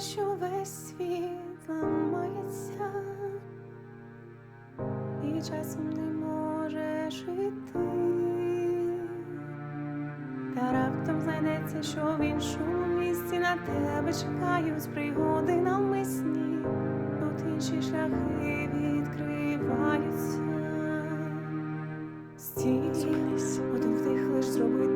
Що весь світ ламається, і часом не можеш іти. Та раптом знайдеться, що в іншому місці на тебе чекають пригоди навмисні, тут інші шляхи відкриваються. Стій, один вдих лиш зробити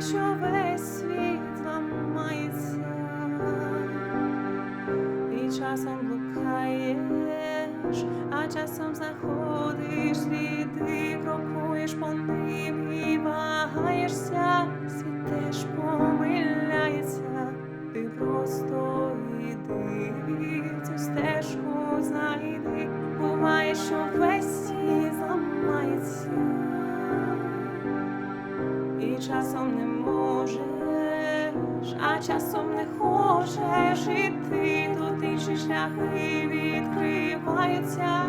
що весь світ ламається, і часом блукаєш, а часом знаходиш сліди, крокуєш по ним і вагаєшся, світ теж помиляється, ти просто йди, цю стежку знайди, буває, що весь і часом не можеш, а часом не хочеш іти, тут інші шляхи відкриваються.